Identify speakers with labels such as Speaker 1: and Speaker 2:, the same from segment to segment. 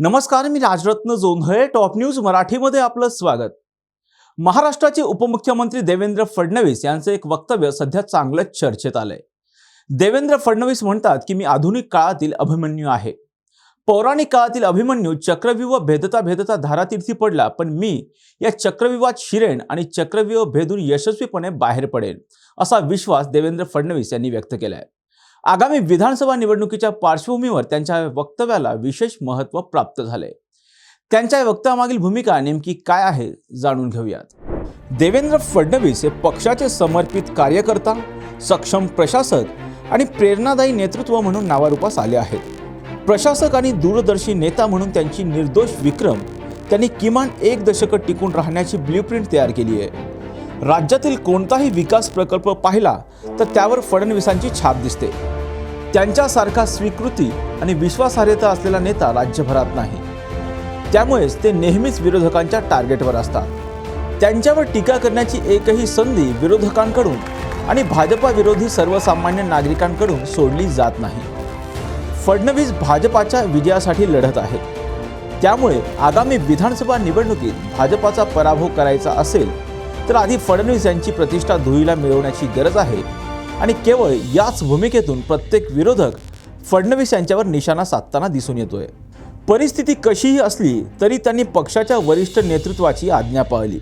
Speaker 1: नमस्कार मी Rajratna Jondhale top news मराठीमध्ये आपलं स्वागत. महाराष्ट्राचे उपमुख्यमंत्री देवेंद्र फडणवीस यांचं एक वक्तव्य सध्या चांगलंच चर्चेत आलंय. देवेंद्र फडणवीस म्हणतात की मी आधुनिक काळातील अभिमन्यू आहे. पौराणिक काळातील अभिमन्यू चक्रव्यूह भेदता भेदता धारातीर्थी पडला पण मी या चक्रव्यूहात शिरेन आणि चक्रव्यूह भेदून यशस्वीपणे बाहेर पडेल असा विश्वास देवेंद्र फडणवीस यांनी व्यक्त केला आहे आगामी विधानसभा निवडणुकीच्या पार्श्वभूमीवर त्यांच्या वक्तव्याला विशेष महत्त्व प्राप्त झाले. त्यांच्या वक्तव्यामागील भूमिका नेमकी काय आहे जाणून घेऊयात. देवेंद्र फडणवीस हे पक्षाचे समर्पित कार्यकर्ता सक्षम प्रशासक आणि प्रेरणादायी नेतृत्व म्हणून नावारूपास आले आहेत. प्रशासक आणि दूरदर्शी नेता म्हणून त्यांची निर्दोष विक्रम त्यांनी किमान एक दशक टिकून राहण्याची ब्ल्यूप्रिंट तयार केली आहे. राज्यातील कोणताही विकास प्रकल्प पाहिला तर त्यावर फडणवीसांची छाप दिसते. त्यांच्यासारखा स्वीकृती आणि विश्वासार्हता असलेला नेता राज्यभरात नाही. त्यामुळेच ते नेहमीच विरोधकांच्या टार्गेटवर असतात. त्यांच्यावर टीका करण्याची एकही संधी विरोधकांकडून आणि भाजपा विरोधी सर्वसामान्य नागरिकांकडून सोडली जात नाही. फडणवीस भाजपाच्या विजयासाठी लढत आहेत. त्यामुळे आगामी विधानसभा निवडणुकीत भाजपाचा पराभव करायचा असेल तर आधी फडणवीस यांची प्रतिष्ठा धुळीला मिळवण्याची गरज आहे आणि केवळ याच भूमिकेतून प्रत्येक विरोधक फडणवीस यांच्यावर निशाणा साधताना दिसून येतोय. परिस्थिती कशीही असली तरी त्यांनी पक्षाच्या वरिष्ठ नेतृत्वाची आज्ञा पाळली.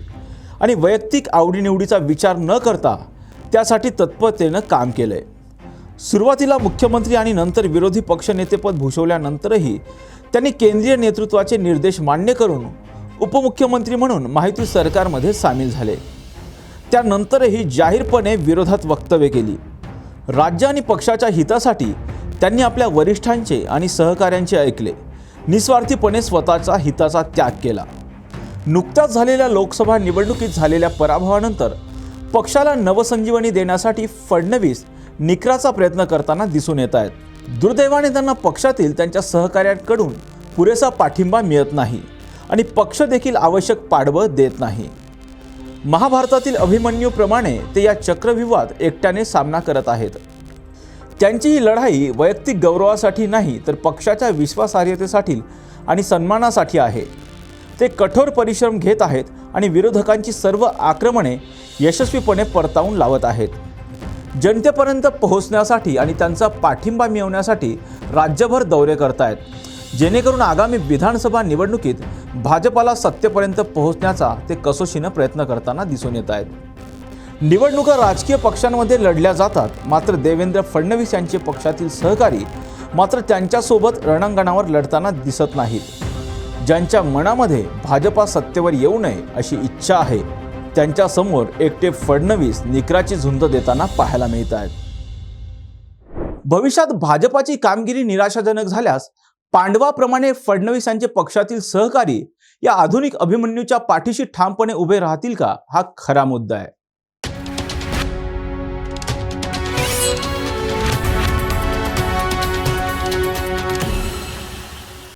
Speaker 1: आणि वैयक्तिक आवडीनिवडीचा विचार न करता त्यासाठी तत्परतेनं काम केलंय. सुरुवातीला मुख्यमंत्री आणि नंतर विरोधी पक्षनेतेपद भूषवल्यानंतरही त्यांनी केंद्रीय नेतृत्वाचे निर्देश मान्य करून उपमुख्यमंत्री म्हणून माहिती सरकारमध्ये सामील झाले. त्यानंतरही जाहीरपणे विरोधात वक्तव्य केली. राज्य आणि पक्षाच्या हितासाठी त्यांनी आपल्या वरिष्ठांचे आणि सहकाऱ्यांचे ऐकले. निस्वार्थीपणे स्वतःचा हिताचा त्याग केला. नुकत्याच झालेल्या लोकसभा निवडणुकीत झालेल्या पराभवानंतर पक्षाला नवसंजीवनी देण्यासाठी फडणवीस निकराचा प्रयत्न करताना दिसून येत आहेत. दुर्दैवाने त्यांना पक्षातील त्यांच्या सहकाऱ्यांकडून पुरेसा पाठिंबा मिळत नाही आणि पक्ष देखील आवश्यक पाठबळ देत नाही. महाभारतातील अभिमन्यूप्रमाणे ते या चक्रव्यूहात एकट्याने सामना करत आहेत. त्यांची ही लढाई वैयक्तिक गौरवासाठी नाही तर पक्षाच्या विश्वासार्हतेसाठी आणि सन्मानासाठी आहे. ते कठोर परिश्रम घेत आहेत आणि विरोधकांची सर्व आक्रमणे यशस्वीपणे परतावून लावत आहेत. जनतेपर्यंत पोहोचण्यासाठी आणि त्यांचा पाठिंबा मिळवण्यासाठी राज्यभर दौरे करतायत. जेणेकरून आगामी विधानसभा निवडणुकीत भाजपाला सत्तेपर्यंत पोहोचण्याचा ते कसोशीनं प्रयत्न करताना दिसून येत आहेत. निवडणुका राजकीय पक्षांमध्ये लढल्या जातात. मात्र देवेंद्र फडणवीस यांचे पक्षातील सहकारी मात्र त्यांच्यासोबत रणांगणावर लढताना दिसत नाहीत. ज्यांच्या मनामध्ये भाजपा सत्तेवर येऊ नये अशी इच्छा आहे त्यांच्यासमोर एकटे फडणवीस निकराची झुंज देताना पाहायला मिळत आहेत. भविष्यात भाजपाची कामगिरी निराशाजनक झाल्यास पांडवाप्रमाणे फडणवीसांचे पक्षातील सहकारी या आधुनिक अभिमन्यूच्या पाठीशी ठामपणे उभे राहतील का? हा खरा मुद्दा आहे.